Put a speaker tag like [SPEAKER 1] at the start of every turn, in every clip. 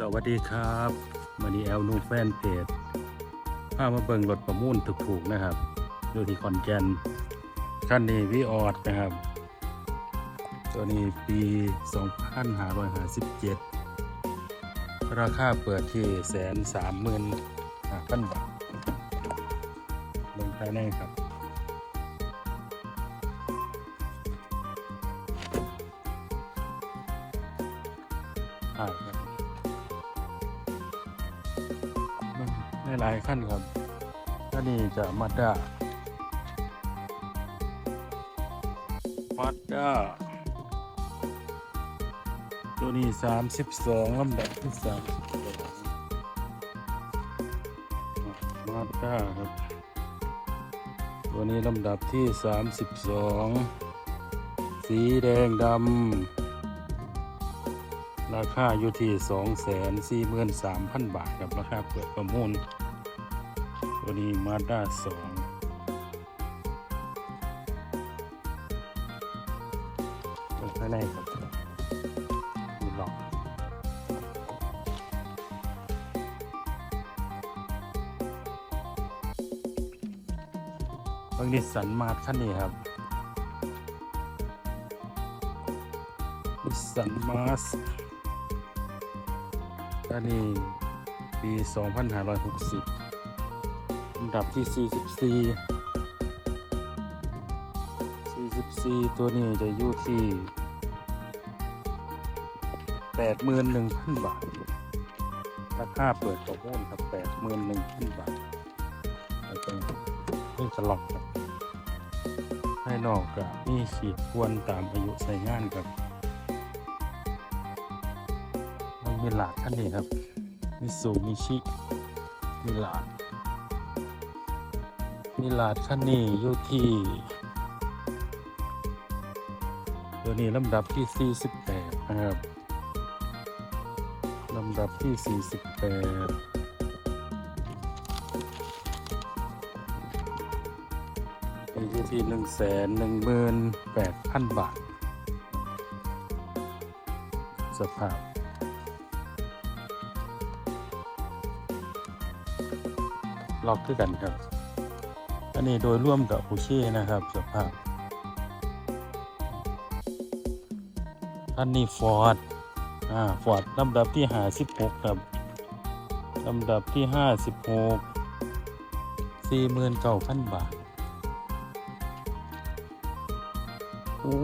[SPEAKER 1] สวัสดีครับมาดีแอลนูแฟนเพจพามาเบิ่งรถประมูลถูกๆนะครับอยู่ที่ขอนแกนคันนี้วิออดนะครับ ตัวนี้ปี 2557 ราคาเปิดที่แสนสามหมื่นห้าพันบาทเบิ่งภายในครับ หลายขั้นครับก็นี่จะมาด้ามาด้าตัวนี้สามสิบสองลำดับที่สามมาด้าครับ ตัวนี้ลำดับที่สามสิบสองสีแดงดำราคาอยู่ที่ 243,000 บาทครับราคาเปิดประมูล ตัวนี้มาด้าสองตรงภายในครับมีหลอกบางนิสันมาร์คันนี้ครับนิสันมาสอันนี้ปี 2560 อันดับที่ 44 44 ตัวนี้จะอยู่ที่ 81,000 บาท ราคาเปิดประมูลครับ 81,000 บาทแล้วก็นี่จะล็อกครับให้นอกกับมีขีดควรตามอายุใช้งานครับมันมีหลาดท่านนี้ครับมิสูงมิชิมีหลาด มีหลาดขั้นนี้อยู่ที่ตัวนี้ลำดับที่ 48 นะครับ ลำดับที่ 48อยู่ที่1 1 8 0 0 0บาท สภาพ ล็อกคือกันครับ อันนี้โดยร่วมกับโอเคนะครับสภาพอันนี้ฟอร์ดอ่าฟอร์ดลำดับที่ห้าสิบหกครับลำดับที่ห้าสิบหกสี่หมื่นเก้าพันบาทโอ้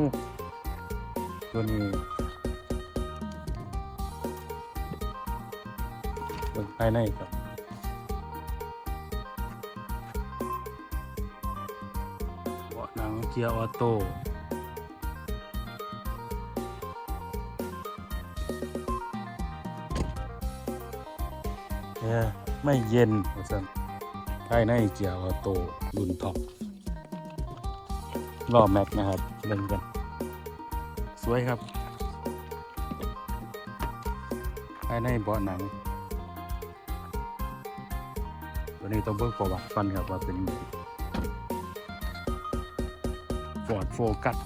[SPEAKER 1] ตัวนี้เบิ่งภายในครับ หนังเกียร์ออโต้แอร์ไม่เย็นว่าซั่นภายในเกียร์ออโต้รุ่นท็อปล้อแม็กนะครับเล่นกัน สวยครับภายในเบาะหนังตัวนี้ต้องเบิกประวัติฟันครับว่าเป็นยังไง อร์ดโฟกัส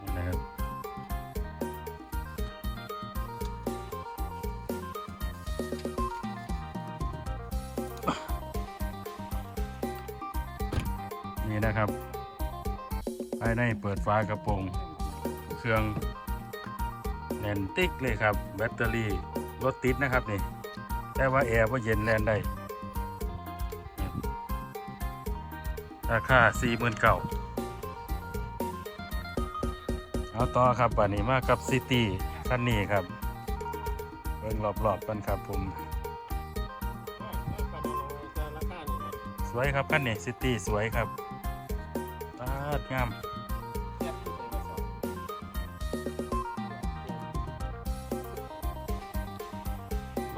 [SPEAKER 1] นี่นะครับนี่นะครับ ภายในเปิดฝากระโปรง เครื่องแน่นติ๊กเลยครับ แบตเตอรี่ รถติดนะครับนี่ แต่ว่าแอร์ว่าเย็นแลนได้ ราคาสี่หมื่นเก่าเอาต่อครับบันนี้มากับซิตี้คันนี้ครับเบิ่งรอบๆกันครับผม สวยครับคันนี้ซิตี้สวยครับตาดงาม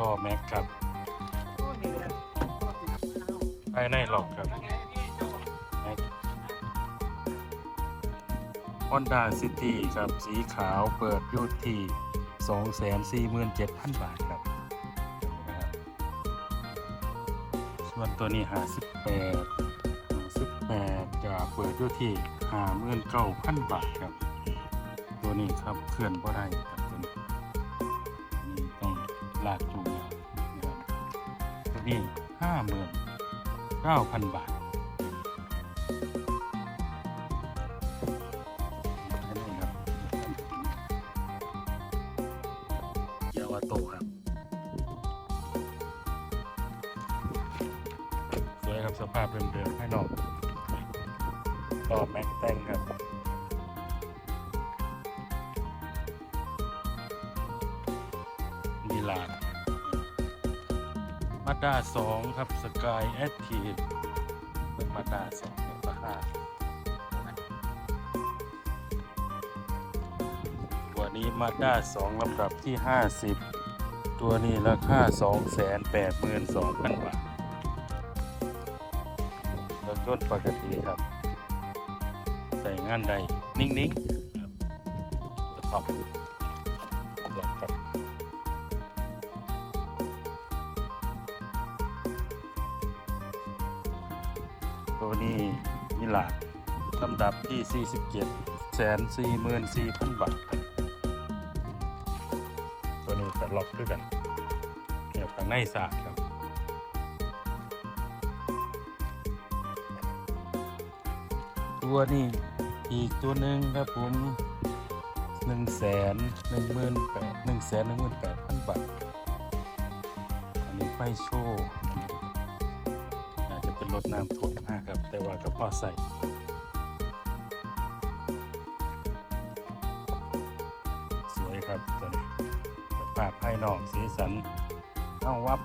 [SPEAKER 1] รอแม็กครับภายในหลอกครับแม็ก Honda City ครับสีขาวเปิดอยู่ที่247,000 บาทครับนะครับส่วนตัวนี้58 58จะเปิดปิดอยู่ที่ห้าหมื่นเก้าพันบาทครับ ตัวนี้ครับเคลื่อนบ่ได้ครับตัวนี้นี่ต้องลากจูง ตัวนี้ห้าหมื่นเก้าพันบาทอันนี้ครับเกียร์ออโต้ครับ สวยครับสภาพเดิมๆให้นอกต่อแม็กแต่งครับมีลาน มาด้าสองครับสกายแอคทีฟเป็นมาด้าสองเนี่ยราคาตัวนี้มาด้าสองลำดับที่ 50 ตัวนี้ราคา 282,000 บาทรถยนต์ปกติครับ ใส่งานใดนิ่งๆครับ ลำดับที่ 47แสนสี่หมื่นสี่พันบาทตัวนี้จะล็อกด้วยกันเกี่ยวกับในศาสตร์ครับตัวนี้อีกตัวหนึ่งครับผมหนึ่งแสนหนึ่งหมื่นแปดหนึ่งแสนหนึ่งหมื่นแปดพันบาท อันนี้ไฟโชว์อาจจะเป็นรถน้ำท่วมนะครับ แต่ว่าก็พอใส่าพภายนอกสีสันเอาวับ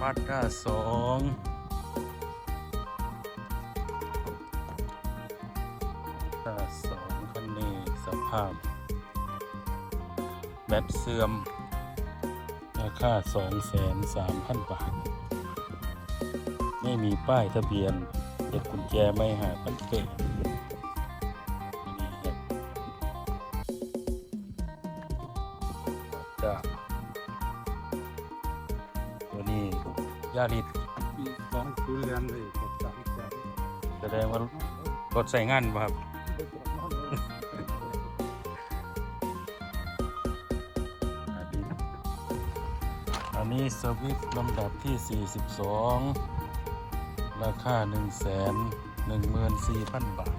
[SPEAKER 1] มาด้าสองมาด้าสองคันนี้สภาพ แบตเสื่อม ราคาสองแสนสามพันบาท ไม่มีป้ายทะเบียนเด็กกุญแจไม่หาพันเปนี่าริด
[SPEAKER 2] ปีสองศูนย์เรียนเลยกับสามแสน
[SPEAKER 1] แสดงว่ารถใส่งานบ่ครับอาทิตย์อันนี้สวิฟลำดับที่ 42 ราคา 1 1 4 0 0 0 บาท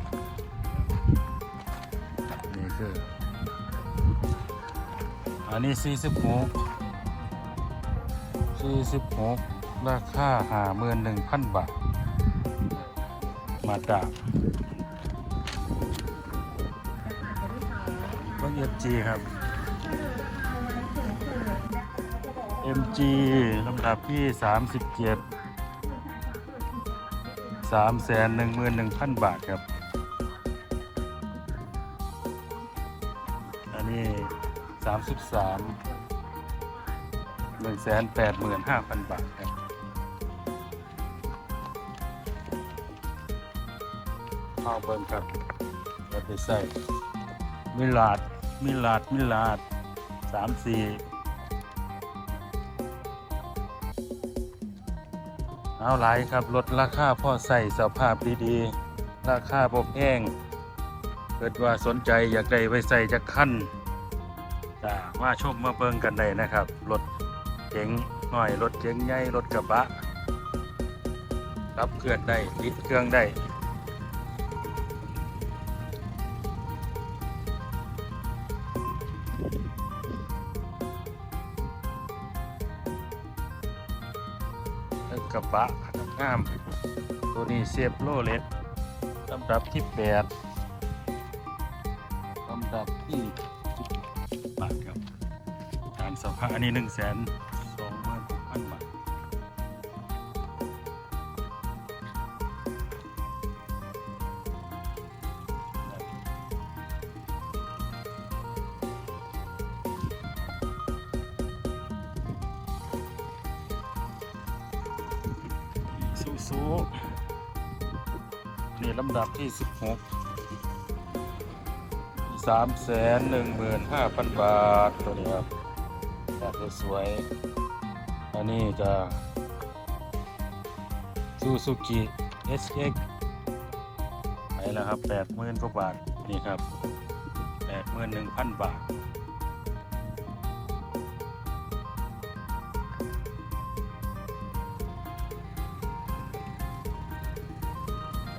[SPEAKER 1] นี่คือ อันนี้ 46 46 ราคา51,000บาท มาจากก็เอฟจีครับ MG ลำดับที่ 37 311,000 บาทครับ อันนี้ 33 185,000 บาทครับ เข้าเบิ่งครับเราไปใส่มิลาดมิลาดมิลาดสามสี่เอาหลายครับลดราคาพ่อใส่สภาพดีๆ ราคาบกแห้งเกิดว่าสนใจอยากได้ไปใส่จะขั้นจะมาชมมาเบิ่งกันได้นะครับรถเก๋งหน่อยรถเก๋งใหญ่รถกระบะรับเคลื่อนได้ติดเครื่องได้ กระบะขนาดงาม ตัวนี้เซฟโลเลตลำดับที่แปดลำดับที่สิบาทครับ การสภาอันนี้หนึ่งแสน สูนี่ลำดับที่ 16 3 1 5 0 0 0 บาท ตัวนี้ครับแบบสวย อันนี้จะซูซูกิ SX ไปแล้วครับแปดหมื่นกว่าบาท นี่ครับแปดหมื่นหนึ่งพันบาท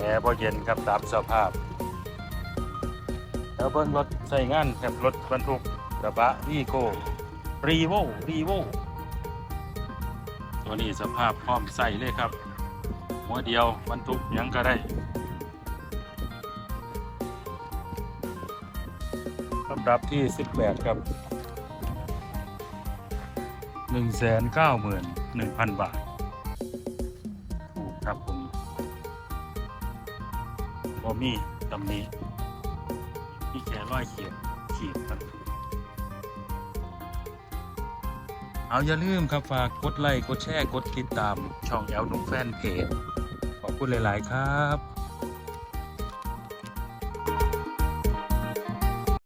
[SPEAKER 1] แอร์พอเย็นครับตามสภาพ แล้วเบิ้งรถใส่งานครับรถบรรทุกกระบะวีโก้รีโวรีโวตัวนี้สภาพพร้อมใส่เลยครับ หัวเดียวบรรทุกยังก็ได้ลำดับที่ 18 ครับ 191,000 บาท บ่มีตำหนี้มีแค่ร้อยเขียนขีดครับเอาอย่าลืมครับฝากกดไลค์กดแชร์กดติดตาม ช่องแอลนุ่มแฟนเพจขอบคุณหลาย ๆ ครับ